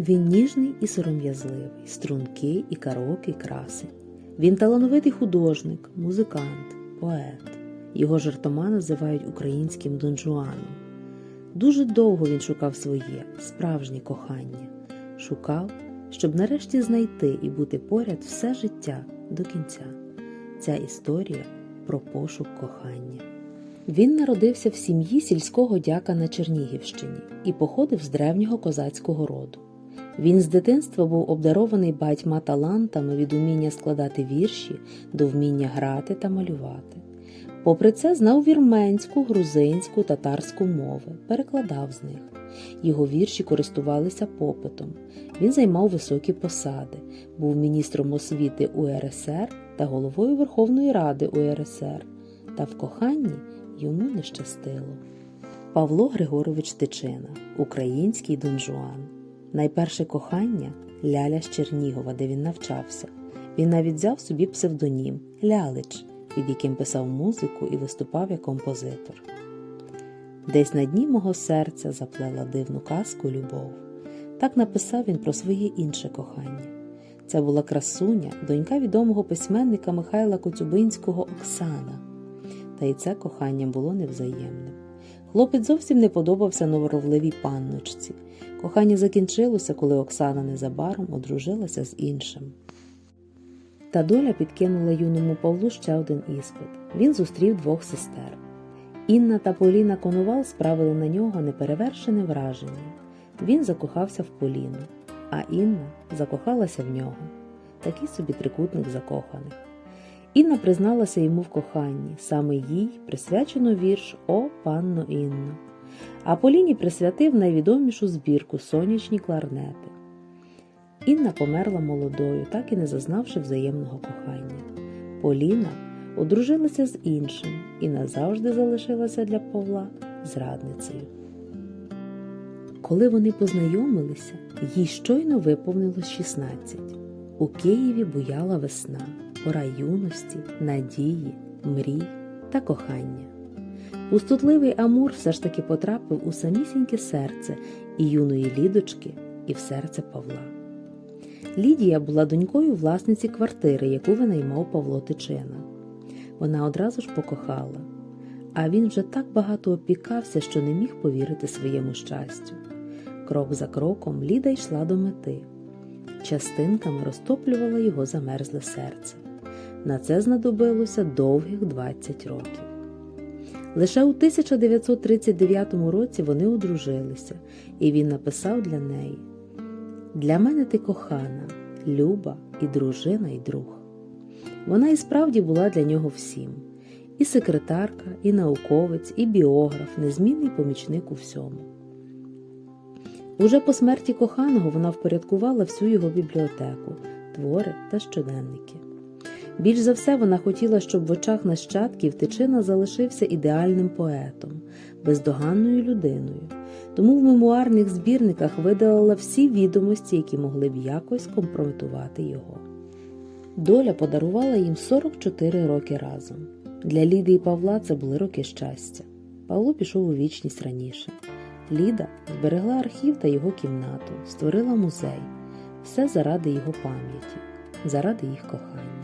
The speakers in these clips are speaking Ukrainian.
Він ніжний і сором'язливий, стрункий і караокий красень. Він талановитий художник, музикант, поет. Його жартома називають українським Дон Жуаном. Дуже довго він шукав своє, справжнє кохання. Шукав, щоб нарешті знайти і бути поряд все життя до кінця. Ця історія про пошук кохання. Він народився в сім'ї сільського дяка на Чернігівщині і походив з древнього козацького роду. Він з дитинства був обдарований багатьма талантами від уміння складати вірші до вміння грати та малювати. Попри це, знав вірменську, грузинську, татарську мови, перекладав з них. Його вірші користувалися попитом. Він займав високі посади, був міністром освіти УРСР та головою Верховної Ради УРСР. Та в коханні йому не щастило. Павло Григорович Тичина, український Дон Жуан. Найперше кохання Ляля з Чернігова, де він навчався. Він навіть взяв собі псевдонім Лялич, під яким писав музику і виступав як композитор. Десь на дні мого серця заплела дивну казку любов. Так написав він про своє інше кохання. Це була красуня, донька відомого письменника Михайла Коцюбинського Оксана. Та й це кохання було невзаємним. Хлопець зовсім не подобався новоровливій панночці. Кохання закінчилося, коли Оксана незабаром одружилася з іншим. Та доля підкинула юному Павлу ще один іспит. Він зустрів двох сестер. Інна та Поліна Конувал справили на нього неперевершене враження. Він закохався в Поліну, а Інна закохалася в нього. Такий собі трикутник закоханих. Інна призналася йому в коханні, саме їй присвячено вірш О панно Інно. А Поліні присвятив найвідомішу збірку Сонячні кларнети. Інна померла молодою, так і не зазнавши взаємного кохання. Поліна одружилася з іншим і назавжди залишилася для Павла зрадницею. Коли вони познайомилися, їй щойно виповнилось 16. У Києві буяла весна, пора юності, надії, мрій та кохання. Пустотливий Амур все ж таки потрапив у самісіньке серце і юної лідочки, і в серце Павла. Лідія була донькою власниці квартири, яку винаймав Павло Тичина. Вона одразу ж покохала, а він вже так багато опікався, що не міг повірити своєму щастю. Крок за кроком Ліда йшла до мети, частинками розтоплювала його замерзле серце. На це знадобилося довгих 20 років. Лише у 1939 році вони одружилися, і він написав для неї: Для мене ти кохана, люба і дружина, і друг. Вона і справді була для нього всім: і секретарка, і науковець, і біограф, незмінний помічник у всьому. Уже по смерті коханого вона впорядкувала всю його бібліотеку, твори та щоденники. Більш за все вона хотіла, щоб в очах нащадків Тичина залишився ідеальним поетом, бездоганною людиною, тому в мемуарних збірниках видалила всі відомості, які могли б якось компрометувати його. Доля подарувала їм 44 роки разом. Для Ліди і Павла це були роки щастя. Павло пішов у вічність раніше. Ліда зберегла архів та його кімнату, створила музей, все заради його пам'яті, заради їх кохання.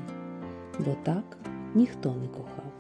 Бо так ніхто не кохав.